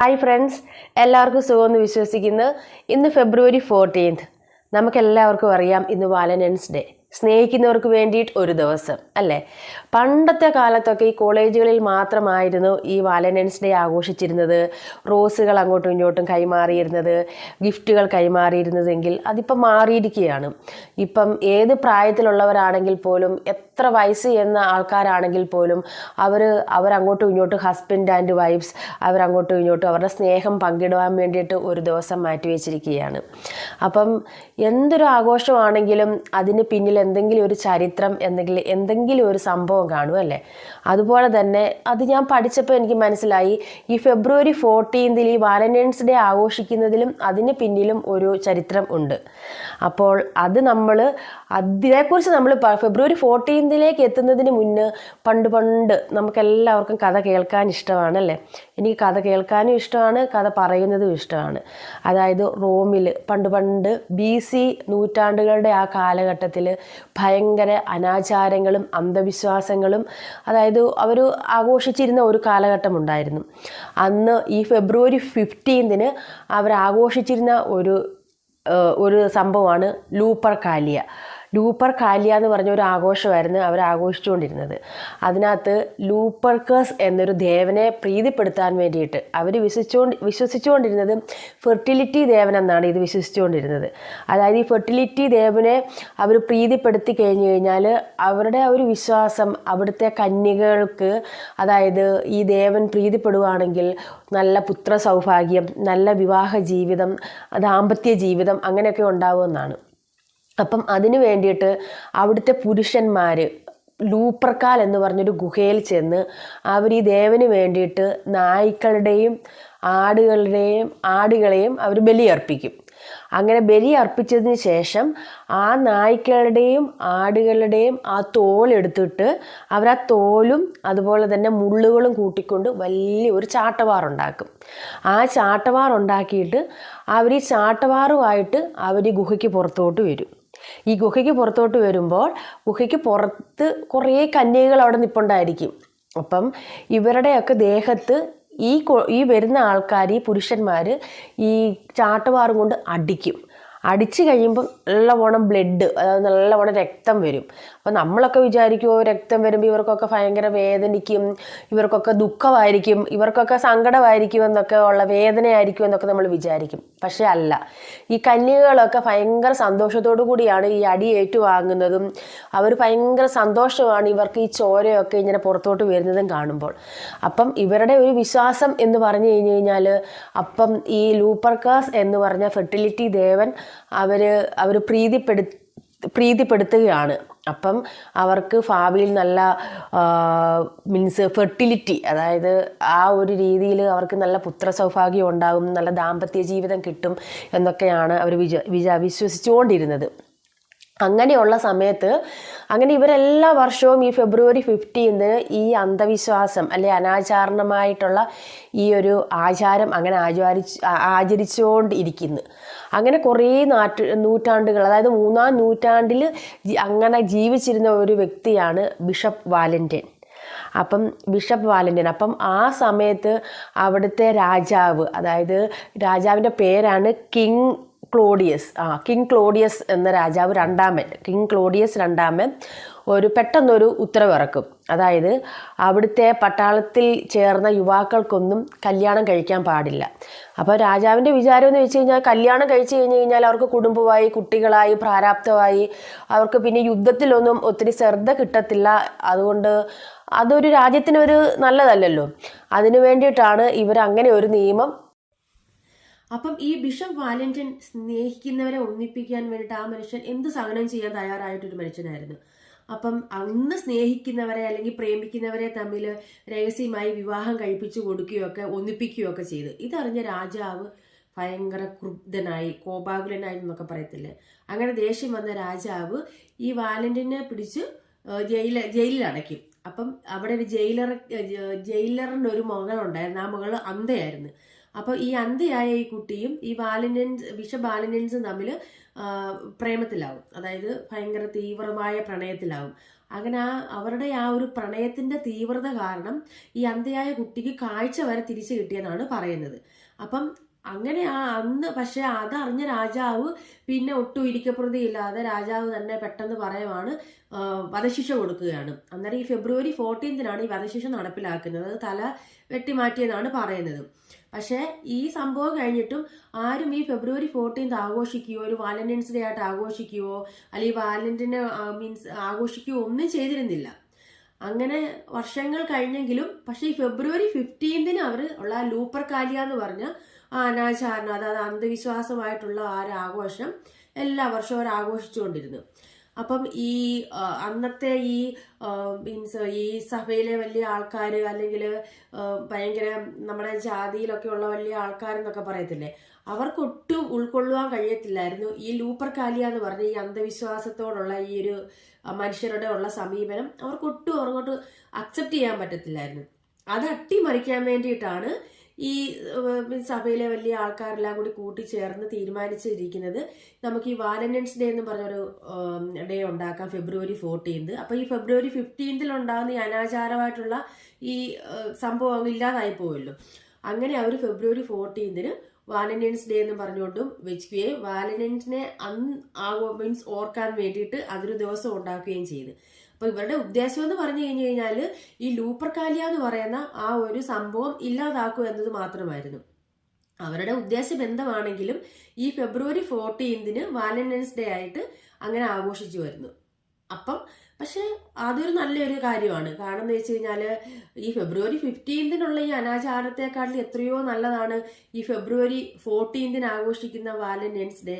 Hi friends എല്ലാവർക്കും സുഖമെന്ന് വിശ്വസിക്കുന്നു. ഇന്ന് ഫെബ്രുവരി ഫോർട്ടീൻത്ത് നമുക്കെല്ലാവർക്കും അറിയാം ഇന്ന് വാലന്റൈൻസ് ഡേ സ്നേഹിക്കുന്നവർക്ക് വേണ്ടിയിട്ട് ഒരു ദിവസം അല്ലേ? പണ്ടത്തെ കാലത്തൊക്കെ ഈ കോളേജുകളിൽ മാത്രമായിരുന്നു ഈ വാലന്റൈൻസ് ഡേ ആഘോഷിച്ചിരുന്നത്. റോസുകൾ അങ്ങോട്ടും ഇങ്ങോട്ടും കൈമാറിയിരുന്നത് ഗിഫ്റ്റുകൾ കൈമാറിയിരുന്നതെങ്കിൽ അതിപ്പം മാറിയിരിക്കുകയാണ്. ഇപ്പം ഏത് പ്രായത്തിലുള്ളവരാണെങ്കിൽ പോലും എത്ര വയസ്സ് എന്ന ആൾക്കാരാണെങ്കിൽ പോലും അവർ അവരങ്ങോട്ടും ഇങ്ങോട്ടും ഹസ്ബൻഡ് ആൻഡ് വൈഫ്സ് അവരങ്ങോട്ടും ഇങ്ങോട്ടും അവരുടെ സ്നേഹം പങ്കിടുവാൻ വേണ്ടിയിട്ട് ഒരു ദിവസം മാറ്റി വെച്ചിരിക്കുകയാണ് അപ്പം എന്തൊരു ആഘോഷമാണെങ്കിലും അതിന് പിന്നിൽ എന്തെങ്കിലും ഒരു ചരിത്രം എന്തെങ്കിലും എന്തെങ്കിലും ഒരു സംഭവം കാണും അല്ലേ? അതുപോലെ തന്നെ അത് ഞാൻ പഠിച്ചപ്പോൾ എനിക്ക് മനസ്സിലായി ഈ ഫെബ്രുവരി ഫോർട്ടീൻതിൽ ഈ വാലന്റൈൻസ് ഡേ ആഘോഷിക്കുന്നതിലും അതിന് പിന്നിലും ഒരു ചരിത്രം ഉണ്ട്. അപ്പോൾ അത് നമ്മൾ അതിനെക്കുറിച്ച് നമ്മൾ ഫെബ്രുവരി ഫോർട്ടീൻതിലേക്ക് എത്തുന്നതിന് മുന്ന് പണ്ട് പണ്ട് നമുക്കെല്ലാവർക്കും കഥ കേൾക്കാൻ ഇഷ്ടമാണല്ലേ എനിക്ക് കഥ കേൾക്കാനും ഇഷ്ടമാണ് കഥ പറയുന്നതും ഇഷ്ടമാണ്. അതായത് റോമിൽ പണ്ട് പണ്ട് ബി സി നൂറ്റാണ്ടുകളുടെ ആ കാലഘട്ടത്തിൽ ഭയങ്കര അനാചാരങ്ങളും അന്ധവിശ്വാസങ്ങളും അതായത് അവർ ആഘോഷിച്ചിരുന്ന ഒരു കാലഘട്ടം ഉണ്ടായിരുന്നു അന്ന് ഈ ഫെബ്രുവരി ഫിഫ്റ്റീൻതിന് അവർ ആഘോഷിച്ചിരുന്ന ഒരു ഒരു സംഭവമാണ് ലൂപ്പർ കാലിയ ലൂപ്പർ കാലിയ എന്ന് പറഞ്ഞ ഒരു ആഘോഷമായിരുന്നു അവർ ആഘോഷിച്ചുകൊണ്ടിരുന്നത്. അതിനകത്ത് ലൂപ്പർക്കേഴ്സ് എന്നൊരു ദേവനെ പ്രീതിപ്പെടുത്താൻ വേണ്ടിയിട്ട് അവർ വിശ്വസിച്ചുകൊണ്ട് വിശ്വസിച്ചുകൊണ്ടിരുന്നത് ഫെർട്ടിലിറ്റി ദേവൻ എന്നാണ് ഇത് വിശ്വസിച്ചുകൊണ്ടിരുന്നത്. അതായത് ഈ ഫെർട്ടിലിറ്റി ദേവനെ അവർ പ്രീതിപ്പെടുത്തി കഴിഞ്ഞു കഴിഞ്ഞാൽ അവരുടെ ഒരു വിശ്വാസം അവിടുത്തെ കന്യകൾക്ക് അതായത് ഈ ദേവൻ പ്രീതിപ്പെടുവാണെങ്കിൽ നല്ല പുത്ര സൗഭാഗ്യം നല്ല വിവാഹ ജീവിതം ദാമ്പത്യ ജീവിതം അങ്ങനെയൊക്കെ ഉണ്ടാവുമെന്നാണ്. അപ്പം അതിനു വേണ്ടിയിട്ട് അവിടുത്തെ പുരുഷന്മാർ ലൂപ്പർക്കാൽ എന്ന് പറഞ്ഞൊരു ഗുഹയിൽ ചെന്ന് അവർ ഈ ദേവന് വേണ്ടിയിട്ട് നായ്ക്കളുടെയും ആടുകളുടെയും ആടുകളെയും അവർ ബലിയർപ്പിക്കും. അങ്ങനെ ബലി അർപ്പിച്ചതിന് ശേഷം ആ നായ്ക്കളുടെയും ആടുകളുടെയും ആ തോലെടുത്തിട്ട് അവർ ആ തോലും അതുപോലെ തന്നെ മുള്ളുകളും കൂട്ടിക്കൊണ്ട് വലിയ ഒരു ചാട്ടവാറുണ്ടാക്കും ആ ചാട്ടവാറുണ്ടാക്കിയിട്ട് അവർ ഈ ചാട്ടവാറുമായിട്ട് അവർ ഗുഹയ്ക്ക് പുറത്തോട്ട് വരും. ഈ ഗുഹയ്ക്ക് പുറത്തോട്ട് വരുമ്പോൾ ഗുഹയ്ക്ക് പുറത്ത് കുറേ കന്യകൾ അവിടെ നിൽപ്പുണ്ടായിരിക്കും അപ്പം ഇവരുടെയൊക്കെ ദേഹത്ത് ഈ ഈ വരുന്ന ആൾക്കാർ ഈ പുരുഷന്മാർ ഈ ചാട്ടവാറും കൊണ്ട് അടിക്കും. അടിച്ചു കഴിയുമ്പം നല്ലവണ്ണം ബ്ലഡ് അതായത് നല്ലവണ്ണം രക്തം വരും. അപ്പോൾ നമ്മളൊക്കെ വിചാരിക്കുമോ രക്തം വരുമ്പോൾ ഇവർക്കൊക്കെ ഭയങ്കര വേദനിക്കും ഇവർക്കൊക്കെ ദുഃഖമായിരിക്കും ഇവർക്കൊക്കെ സങ്കടമായിരിക്കും എന്നൊക്കെ ഉള്ള വേദനയായിരിക്കും എന്നൊക്കെ നമ്മൾ വിചാരിക്കും. പക്ഷേ അല്ല ഈ കന്യകകളൊക്കെ ഭയങ്കര സന്തോഷത്തോടു കൂടിയാണ് ഈ അടി ഏറ്റുവാങ്ങുന്നതും അവർ ഭയങ്കര സന്തോഷമാണ് ഇവർക്ക് ഈ ചോരയൊക്കെ ഇങ്ങനെ പുറത്തോട്ട് വരുന്നതും കാണുമ്പോൾ. അപ്പം ഇവരുടെ ഒരു വിശ്വാസം എന്ന് പറഞ്ഞു കഴിഞ്ഞു കഴിഞ്ഞാൽ അപ്പം ഈ ലൂപ്പർക്കാസ് എന്ന് പറഞ്ഞ ഫെർട്ടിലിറ്റി ദേവൻ അവർ അവർ പ്രീതിപ്പെടു പ്രീതിപ്പെടുത്തുകയാണ്. അപ്പം അവർക്ക് ഭാവിയിൽ നല്ല മീൻസ് ഫെർട്ടിലിറ്റി അതായത് ആ ഒരു രീതിയിൽ അവർക്ക് നല്ല പുത്ര സൗഭാഗ്യം ഉണ്ടാകും നല്ല ദാമ്പത്യ ജീവിതം കിട്ടും എന്നൊക്കെയാണ് അവർ വിച വിച വിശ്വസിച്ചുകൊണ്ടിരുന്നത്. അങ്ങനെയുള്ള സമയത്ത് അങ്ങനെ ഇവരെല്ലാ വർഷവും ഈ ഫെബ്രുവരി ഫിഫ്റ്റീന് ഈ അന്ധവിശ്വാസം അല്ലെ അനാചാരണമായിട്ടുള്ള ഈ ഒരു ആചാരം അങ്ങനെ ആചാരിച്ച് ആചരിച്ചുകൊണ്ടിരിക്കുന്നു അങ്ങനെ കുറേ നാട്ട് നൂറ്റാണ്ടുകൾ അതായത് മൂന്നാം നൂറ്റാണ്ടിൽ അങ്ങനെ ജീവിച്ചിരുന്ന ഒരു വ്യക്തിയാണ് ബിഷപ്പ് വാലന്റൈൻ. അപ്പം ബിഷപ്പ് വാലന്റൈൻ അപ്പം ആ സമയത്ത് അവിടുത്തെ രാജാവ് അതായത് രാജാവിന്റെ പേരാണ് കിങ് ക്ലോഡിയസ്. ആ കിങ് ക്ലോഡിയസ് എന്ന രാജാവ് രണ്ടാമൻ. കിങ് ക്ലോഡിയസ് രണ്ടാമൻ ഒരു പെട്ടെന്നൊരു ഉത്തരവിറക്കും. അതായത് അവിടുത്തെ പട്ടാളത്തിൽ ചേർന്ന യുവാക്കൾക്കൊന്നും കല്യാണം കഴിക്കാൻ പാടില്ല. അപ്പോൾ രാജാവിന്റെ വിചാരം എന്ന് വെച്ച് കഴിഞ്ഞാൽ കല്യാണം കഴിച്ചു കഴിഞ്ഞ് കഴിഞ്ഞാൽ അവർക്ക് കുടുംബമായി കുട്ടികളായി പ്രാരാബ്ധമായി അവർക്ക് പിന്നെ യുദ്ധത്തിലൊന്നും ഒത്തിരി ശ്രദ്ധ കിട്ടത്തില്ല. അതുകൊണ്ട് അതൊരു രാജ്യത്തിനൊരു നല്ലതല്ലല്ലോ. അതിനു വേണ്ടിയിട്ടാണ് ഇവർ അങ്ങനെ ഒരു നിയമം അപ്പം ഈ ബിഷപ്പ് വാലന്റൈൻ സ്നേഹിക്കുന്നവരെ ഒന്നിപ്പിക്കാൻ വേണ്ടിയിട്ട് ആ മനുഷ്യൻ എന്ത് സഹനം ചെയ്യാൻ തയ്യാറായിട്ടൊരു മനുഷ്യനായിരുന്നു? അപ്പം അന്ന് സ്നേഹിക്കുന്നവരെ അല്ലെങ്കിൽ പ്രേമിക്കുന്നവരെ തമ്മിൽ രഹസ്യമായി വിവാഹം കഴിപ്പിച്ചു കൊടുക്കുകയൊക്കെ ഒന്നിപ്പിക്കുകയൊക്കെ ചെയ്തു. ഇതറിഞ്ഞ രാജാവ് ഭയങ്കര ക്രുബ്ധനായി കോപാകുലനായി എന്നൊക്കെ പറയത്തില്ലേ? അങ്ങനെ ദേഷ്യം വന്ന രാജാവ് ഈ വാലന്റിനെ പിടിച്ച് ജയില ജയിലിൽ അടയ്ക്കും അപ്പം അവിടെ ഒരു ജയിലർ ജയിലറിന്റെ ഒരു മകളുണ്ടായിരുന്നു ആ മകൾ അന്ധയായിരുന്നു. അപ്പോൾ ഈ അന്ധയായ ഈ കുട്ടിയും ഈ ബാലിനൻസ് വിഷബാലിനൻസും തമ്മിൽ പ്രേമത്തിലാവും. അതായത് ഭയങ്കര തീവ്രമായ പ്രണയത്തിലാവും. അങ്ങനെ ആ അവരുടെ ആ ഒരു പ്രണയത്തിന്റെ തീവ്രത കാരണം ഈ അന്ധയായ കുട്ടിക്ക് കാഴ്ച വരെ തിരിച്ചു കിട്ടിയെന്നാണ് പറയുന്നത്. അപ്പം അങ്ങനെ ആ അന്ന് പക്ഷെ അതറിഞ്ഞ രാജാവ് പിന്നെ ഒട്ടും ഇരിക്കപ്രതിയില്ലാതെ രാജാവ് തന്നെ പെട്ടെന്ന് പറയുവാണ് വധശിക്ഷ കൊടുക്കുകയാണ്. അന്നേരം ഈ ഫെബ്രുവരി ഫോർട്ടീൻത്തിനാണ് ഈ വധശിക്ഷ നടപ്പിലാക്കുന്നത്. അത് തല വെട്ടിമാറ്റിയെന്നാണ് പറയുന്നത്. പക്ഷേ ഈ സംഭവം കഴിഞ്ഞിട്ടും ആരും ഈ ഫെബ്രുവരി ഫോർട്ടീൻത്ത് ആഘോഷിക്കുകയോ ഒരു വാലന്റൈൻസ് ഡേ ആയിട്ട് ആഘോഷിക്കുകയോ അല്ലെങ്കിൽ വാലന്റിന് മീൻസ് ആഘോഷിക്കുകയോ ഒന്നും ചെയ്തിരുന്നില്ല. അങ്ങനെ വർഷങ്ങൾ കഴിഞ്ഞെങ്കിലും പക്ഷേ ഈ ഫെബ്രുവരി ഫിഫ്റ്റീൻതിന് അവർ ഉള്ള ലൂപ്പർ കാലിയ എന്ന് പറഞ്ഞ അനാചാരണം അതായത് അന്ധവിശ്വാസമായിട്ടുള്ള ആ ഒരു ആഘോഷം എല്ലാ വർഷവും അവർ ആഘോഷിച്ചുകൊണ്ടിരുന്നു. അപ്പം ഈ അന്നത്തെ ഈ മീൻസ് ഈ സഭയിലെ വലിയ ആൾക്കാർ അല്ലെങ്കിൽ ഭയങ്കര നമ്മുടെ ജാതിയിലൊക്കെ ഉള്ള വലിയ ആൾക്കാരെന്നൊക്കെ പറയത്തില്ലേ? അവർക്കൊട്ടും ഉൾക്കൊള്ളുവാൻ കഴിയത്തില്ലായിരുന്നു. ഈ ലൂപ്പർ കാലിയ എന്ന് പറഞ്ഞ ഈ അന്ധവിശ്വാസത്തോടുള്ള ഈ ഒരു മനുഷ്യരുടെ ഉള്ള സമീപനം അവർക്കൊട്ടും അങ്ങോട്ട് അക്സെപ്റ്റ് ചെയ്യാൻ പറ്റത്തില്ലായിരുന്നു. അത് അട്ടിമറിക്കാൻ വേണ്ടിയിട്ടാണ് ഈ സഭയിലെ വലിയ ആൾക്കാരെല്ലാം കൂടി കൂട്ടിച്ചേർന്ന് തീരുമാനിച്ചിരിക്കുന്നത് നമുക്ക് ഈ വാലന്റൈൻസ് ഡേ എന്ന് പറഞ്ഞൊരു ഡേ ഉണ്ടാക്കാം ഫെബ്രുവരി ഫോർട്ടീൻത്. അപ്പൊ ഈ ഫെബ്രുവരി ഫിഫ്റ്റീൻതിൽ ഉണ്ടാകുന്ന ഈ അനാചാരമായിട്ടുള്ള ഈ സംഭവം ഇല്ലാതായി പോയല്ലോ. അങ്ങനെ അവർ ഫെബ്രുവരി ഫോർട്ടീൻതിന് വാലന്റൈൻസ് ഡേ എന്ന് പറഞ്ഞുകൊണ്ടും വെക്കുകയും വാലന്റൈൻസിനെ അന്ന് ആഘോ മീൻസ് ഓർക്കാൻ വേണ്ടിയിട്ട് അതൊരു ദിവസം ഉണ്ടാക്കുകയും ചെയ്തു. അപ്പൊ ഇവരുടെ ഉദ്ദേശം എന്ന് പറഞ്ഞു കഴിഞ്ഞു കഴിഞ്ഞാൽ ഈ ലൂപ്പർ കാലിയ എന്ന് പറയുന്ന ആ ഒരു സംഭവം ഇല്ലാതാക്കുക എന്നത് മാത്രമായിരുന്നു. അവരുടെ ഉദ്ദേശം എന്താണെങ്കിലും ഈ ഫെബ്രുവരി ഫോർട്ടീൻതിന് വാലന്റൈൻസ് ഡേ ആയിട്ട് അങ്ങനെ ആഘോഷിച്ചു വരുന്നു. അപ്പം പക്ഷെ അതൊരു നല്ലൊരു കാര്യമാണ്. കാരണം എന്ന് വെച്ച് കഴിഞ്ഞാൽ ഈ ഫെബ്രുവരി ഫിഫ്റ്റീൻതിനുള്ള ഈ അനാചാരത്തെക്കാട്ടിൽ എത്രയോ നല്ലതാണ് ഈ ഫെബ്രുവരി ഫോർട്ടീൻതിന് ആഘോഷിക്കുന്ന വാലന്റൈൻസ് ഡേ